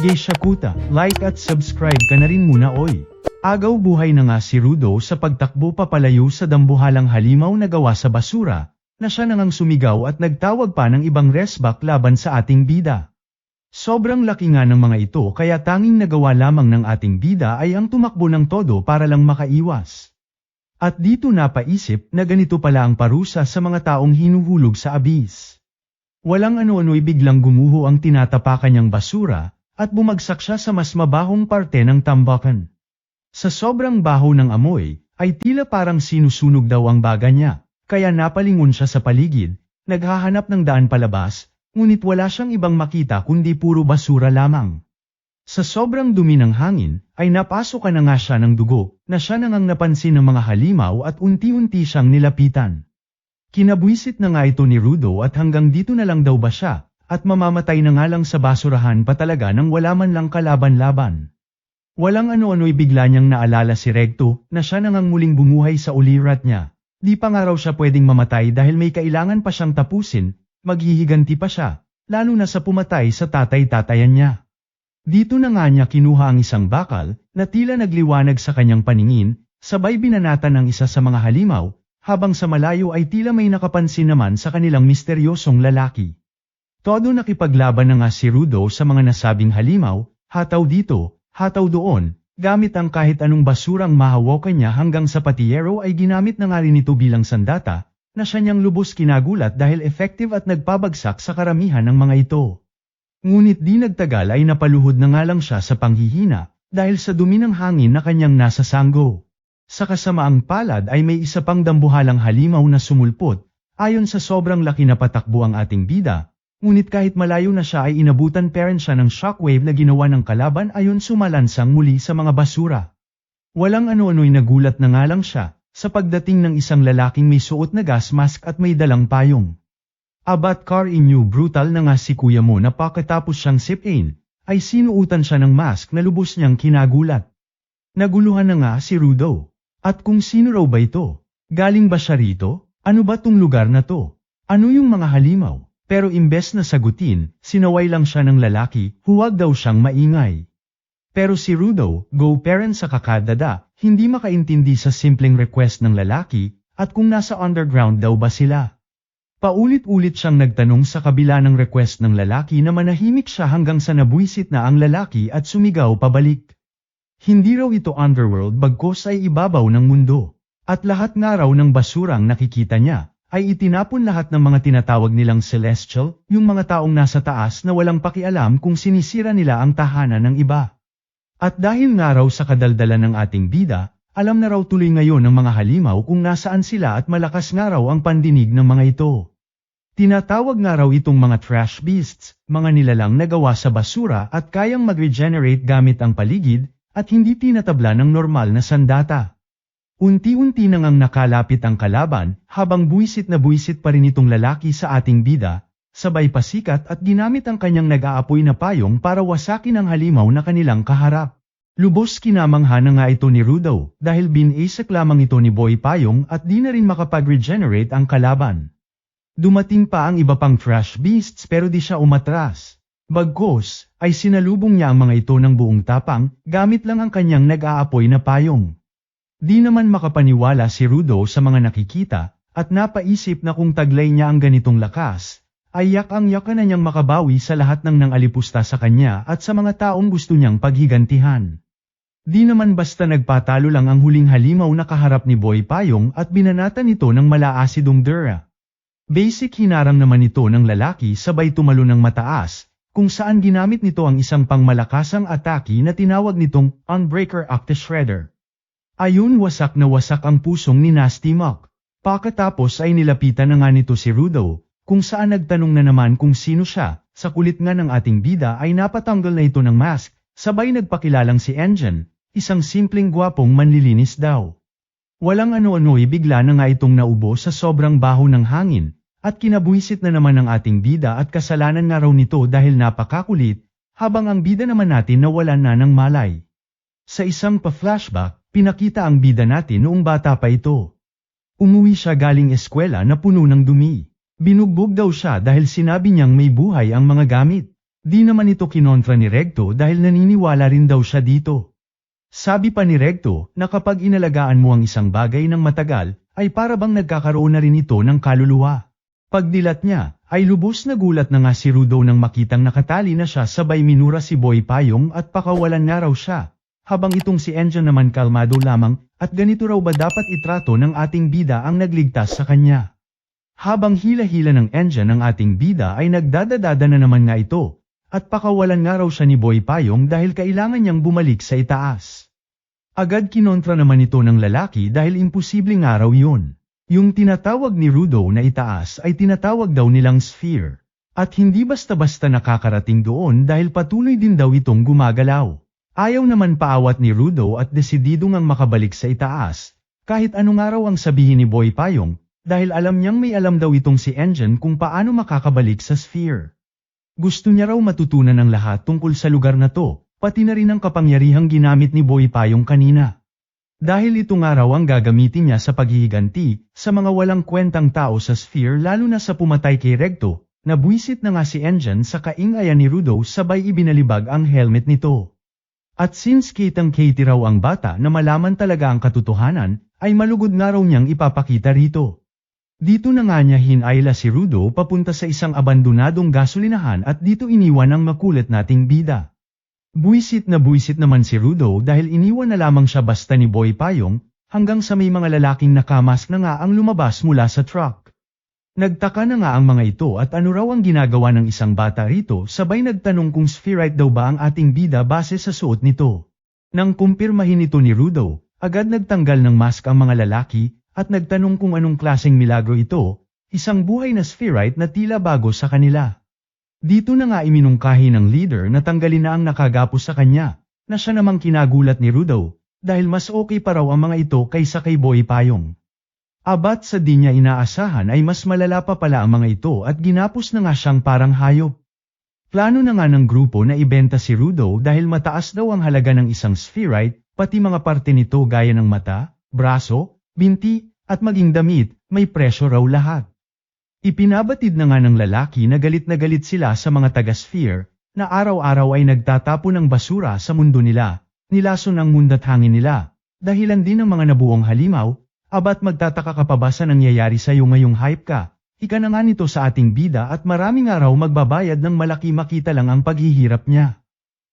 Geisha Kuta, like at subscribe ka na rin muna oy. Agaw buhay na nga si Rudo sa pagtakbo papalayo sa dambuhalang halimaw na gawa sa basura, na siya nangang sumigaw at nagtawag pa ng ibang resback laban sa ating bida. Sobrang laki nga ng mga ito kaya tanging nagawa lamang ng ating bida ay ang tumakbo ng todo para lang makaiwas. At dito napaisip na ganito pala ang parusa sa mga taong hinuhulog sa abis. Walang ano-ano'y biglang gumuho ang tinatapakan niyang basura, at bumagsak siya sa mas mabahong parte ng tambakan. Sa sobrang baho ng amoy, ay tila parang sinusunog daw ang baga niya, kaya napalingon siya sa paligid, naghahanap ng daan palabas, ngunit wala siyang ibang makita kundi puro basura lamang. Sa sobrang dumi ng hangin, ay napasokan na nga siya ng dugo, na siya nangang napansin ng mga halimaw at unti-unti siyang nilapitan. Kinabwisit na nga ito ni Rudo at hanggang dito na lang daw ba siya, at mamamatay na nga lang sa basurahan pa talaga nang wala man lang kalaban-laban. Walang ano-ano'y bigla niyang naalala si Recto na siya nangang muling bumuhay sa ulirat niya. Di pa nga raw siya pwedeng mamatay dahil may kailangan pa siyang tapusin, maghihiganti pa siya, lalo na sa pumatay sa tatay-tatayan niya. Dito na nga niya kinuha ang isang bakal, na tila nagliwanag sa kanyang paningin, sabay binanatan ng isa sa mga halimaw, habang sa malayo ay tila may nakapansin naman sa kanilang misteryosong lalaki. Todo nakipaglaban na nga si Rudo sa mga nasabing halimaw, hataw dito, hataw doon, gamit ang kahit anong basurang mahawakan niya hanggang sa patiyero ay ginamit na nga rin ito bilang sandata, na siya niyang lubos kinagulat dahil effective at nagpabagsak sa karamihan ng mga ito. Ngunit di nagtagal ay napaluhod na nga lang siya sa panghihina, dahil sa dumi ng hangin na kanyang nasa sanggo. Sa kasamaang palad ay may isa pang dambuhalang halimaw na sumulpot, ayon sa sobrang laki na patakbo ang ating bida, ngunit kahit malayo na siya ay inabutan pa siya ng shockwave na ginawa ng kalaban ayon sumalansang muli sa mga basura. Walang ano-ano'y nagulat na nga lang siya, sa pagdating ng isang lalaking may suot na gas mask at may dalang payong. Abat car inyo brutal na nga si kuya mo na pakatapos siyang sipin, ay sinuutan siya ng mask na lubos niyang kinagulat. Naguluhan na nga si Rudo. At kung sino raw ba ito? Galing ba siya rito? Ano ba tong lugar na to? Ano yung mga halimaw? Pero imbes na sagutin, sinaway lang siya ng lalaki, huwag daw siyang maingay. Pero si Rudo, go parent sa kakadada, hindi makaintindi sa simpleng request ng lalaki, at kung nasa underground daw ba sila. Paulit-ulit siyang nagtanong sa kabila ng request ng lalaki na manahimik siya hanggang sa nabuisit na ang lalaki at sumigaw pabalik. Hindi raw ito underworld bagkos ay ibabaw ng mundo. At lahat nga raw ng basurang nakikita niya, ay itinapon lahat ng mga tinatawag nilang celestial, yung mga taong nasa taas na walang pakialam kung sinisira nila ang tahanan ng iba. At dahil nga raw sa kadaldalan ng ating bida, alam na raw tuloy ngayon ng mga halimaw kung nasaan sila at malakas nga raw ang pandinig ng mga ito. Tinatawag nga raw itong mga trash beasts, mga nilalang nagawa sa basura at kayang mag-regenerate gamit ang paligid, at hindi tinatabla ng normal na sandata. Unti-unti nang ang nakalapit ang kalaban, habang buwisit na buwisit pa rin itong lalaki sa ating bida, sabay pasikat at ginamit ang kanyang nag-aapoy na payong para wasakin ang halimaw na kanilang kaharap. Lubos kinamangha na nga ito ni Rudo, dahil binisak lamang ito ni Boy Payong at di na rin makapag-regenerate ang kalaban. Dumating pa ang iba pang trash beasts pero di siya umatras. Bagkos, ay sinalubong niya ang mga ito ng buong tapang, gamit lang ang kanyang nag-aapoy na payong. Di naman makapaniwala si Rudo sa mga nakikita, at napaisip na kung taglay niya ang ganitong lakas, ay yak ang yaka na niyang makabawi sa lahat ng nangalipusta sa kanya at sa mga taong gusto niyang paghigantihan. Di naman basta nagpatalo lang ang huling halimaw na kaharap ni Boy Payong at binanatan ito ng malaasidong dura. Basic hinarang naman ito ng lalaki sabay tumalo ng mataas, kung saan ginamit nito ang isang pangmalakasang atake na tinawag nitong Unbreaker Octa Shredder. Ayun wasak na wasak ang pusong ni Nasty Mock. Pakatapos ay nilapitan na nga nito si Rudo, kung saan nagtanong na naman kung sino siya, sa kulit nga ng ating bida ay napatanggal na ito ng mask, sabay nagpakilalang si Engine, isang simpleng gwapong manlilinis daw. Walang ano-ano'y bigla na nga itong naubo sa sobrang baho ng hangin, at kinabuisit na naman ng ating bida at kasalanan nga raw nito dahil napakakulit, habang ang bida naman natin nawalan na ng malay. Sa isang pa-flashback, pinakita ang bida natin noong bata pa ito. Umuwi siya galing eskwela na puno ng dumi. Binugbog daw siya dahil sinabi niyang may buhay ang mga gamit. Di naman ito kinontra ni Recto dahil naniniwala rin daw siya dito. Sabi pa ni Recto na kapag inalagaan mo ang isang bagay ng matagal, ay para bang nagkakaroon na rin ito ng kaluluwa. Pagdilat niya, ay lubos na gulat na nga si Rudo nang makitang nakatali na siya sabay minura si Boy Payong at pakawalan nga raw siya. Habang itong si Engine naman kalmado lamang, at ganito raw ba dapat itrato ng ating bida ang nagligtas sa kanya. Habang hila-hila ng Engine ng ating bida ay nagdadadada na naman nga ito, at pakawalan nga raw siya ni Boy Payong dahil kailangan niyang bumalik sa itaas. Agad kinontra naman ito ng lalaki dahil imposibleng araw yun. Yung tinatawag ni Rudo na itaas ay tinatawag daw nilang sphere. At hindi basta-basta nakakarating doon dahil patuloy din daw itong gumagalaw. Ayaw naman paawat ni Rudo at desidido ngang makabalik sa itaas, kahit anong araw ang sabihin ni Boy Payong, dahil alam niyang may alam daw itong si Engine kung paano makakabalik sa sphere. Gusto niya raw matutunan ng lahat tungkol sa lugar na to, pati na rin ang kapangyarihang ginamit ni Boy Payong kanina. Dahil ito nga raw ang gagamitin niya sa paghihiganti sa mga walang kwentang tao sa sphere lalo na sa pumatay kay Recto, na buwisit na nga si Engine sa kaingayan ni Rudo sabay ibinalibag ang helmet nito. At since kitang Katie raw ang bata na malaman talaga ang katotohanan, ay malugod nga raw niyang ipapakita rito. Dito na nga niya hinayla si Rudo papunta sa isang abandonadong gasolinahan at dito iniwan ang makulit nating bida. Buisit na buisit naman si Rudo dahil iniwan na lamang siya basta ni Boy Payong, hanggang sa may mga lalaking nakamask na nga ang lumabas mula sa truck. Nagtaka na nga ang mga ito at ano raw ang ginagawa ng isang bata rito sabay nagtanong kung spherite daw ba ang ating bida base sa suot nito. Nang kumpirmahin ito ni Rudo, agad nagtanggal ng mask ang mga lalaki at nagtanong kung anong klaseng milagro ito, isang buhay na spherite na tila bago sa kanila. Dito na nga iminungkahi ng leader na tanggalin na ang nakagapos sa kanya, na siya namang kinagulat ni Rudo, dahil mas okay pa raw ang mga ito kaysa kay Boy Payong. Abat sa di niya inaasahan ay mas malala pa pala ang mga ito at ginapos na nga siyang parang hayop. Plano na nga ng grupo na ibenta si Rudo dahil mataas daw ang halaga ng isang spherite, pati mga parte nito gaya ng mata, braso, binti, at maging damit, may presyo raw lahat. Ipinabatid na nga ng lalaki na galit na galit sila sa mga taga-sphere, na araw-araw ay nagtatapo ng basura sa mundo nila, nilason ang munda't hangin nila, dahilan din ng mga nabuong halimaw, abat magtataka ka pa ba sa nangyayari sa iyo ngayong hype ka, ika na nga nito sa ating bida at maraming araw magbabayad ng malaki makita lang ang paghihirap niya.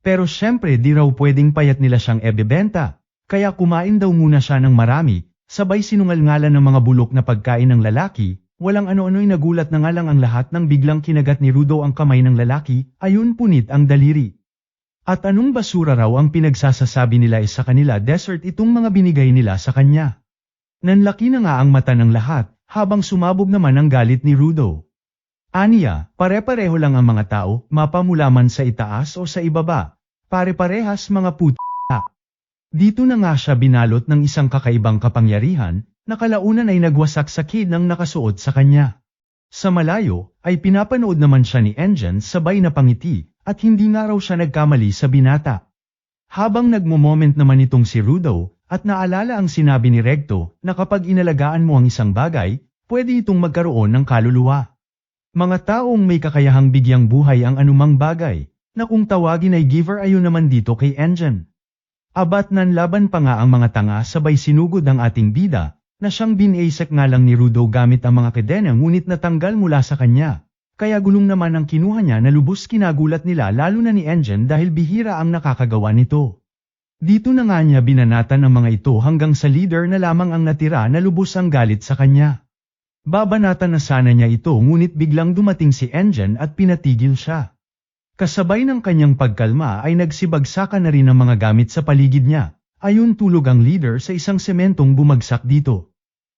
Pero syempre di raw pwedeng payat nila siyang ebebenta, kaya kumain daw muna siya ng marami, sabay sinungal-ngalan ng mga bulok na pagkain ng lalaki, Walang ano-ano'y nagulat na nga lang ang lahat nang biglang kinagat ni Rudo ang kamay ng lalaki, ayun punit ang daliri. At anong basura raw ang pinagsasasabi nila sa kanila desert itong mga binigay nila sa kanya. Nanlaki na nga ang mata ng lahat, habang sumabog naman ang galit ni Rudo. Aniya, pare-pareho lang ang mga tao, mapamula man sa itaas o sa ibaba, pare-parehas mga puta. Dito na nga siya binalot ng isang kakaibang kapangyarihan, Nakalaunan ay nagwasak sa kid ng nakasuot sa kanya. Sa malayo, ay pinapanood naman siya ni Engine sabay na pangiti, at hindi nga raw siya nagkamali sa binata. Habang nagmo-moment naman itong si Rudo, at naalala ang sinabi ni Recto, na kapag inalagaan mo ang isang bagay, pwede itong magkaroon ng kaluluwa. Mga taong may kakayahang bigyang buhay ang anumang bagay, na kung tawagin ay giver ayon naman dito kay Engine. Abat nanlaban pa nga ang mga tanga sabay sinugod ang ating bida, na siyang binaisak nga lang ni Rudo gamit ang mga kadena ngunit natanggal mula sa kanya. Kaya gulong naman ang kinuha niya na lubos kinagulat nila lalo na ni Engine dahil bihira ang nakakagawa nito. Dito na nga niya binanatan ang mga ito hanggang sa leader na lamang ang natira na lubos ang galit sa kanya. Babanatan na sana niya ito ngunit biglang dumating si Engine at pinatigil siya. Kasabay ng kanyang pagkalma ay nagsibagsakan na rin ang mga gamit sa paligid niya, Ayon tulog ang leader sa isang sementong bumagsak dito.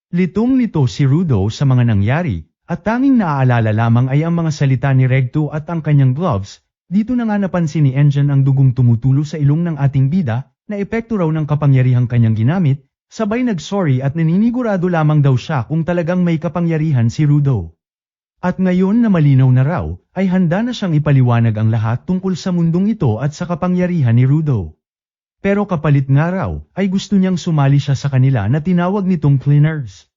Litong-lito si Rudo sa mga nangyari, at tanging naaalala lamang ay ang mga salita ni Regto at ang kanyang gloves, dito na nga napansin ni Engine ang dugong tumutulo sa ilong ng ating bida, na epekto raw ng kapangyarihang kanyang ginamit, sabay nagsorry at naninigurado lamang daw siya kung talagang may kapangyarihan si Rudo. At ngayon na malinaw na raw, ay handa na siyang ipaliwanag ang lahat tungkol sa mundong ito at sa kapangyarihan ni Rudo. Pero kapalit nga raw, ay gusto niyang sumali siya sa kanila na tinawag nitong cleaners.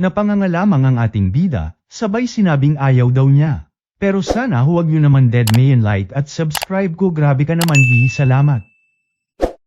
Napanganga lamang ang ating bida, sabay sinabing ayaw daw niya. Pero sana huwag nyo naman dead main like at subscribe ko grabe ka naman hihi salamat.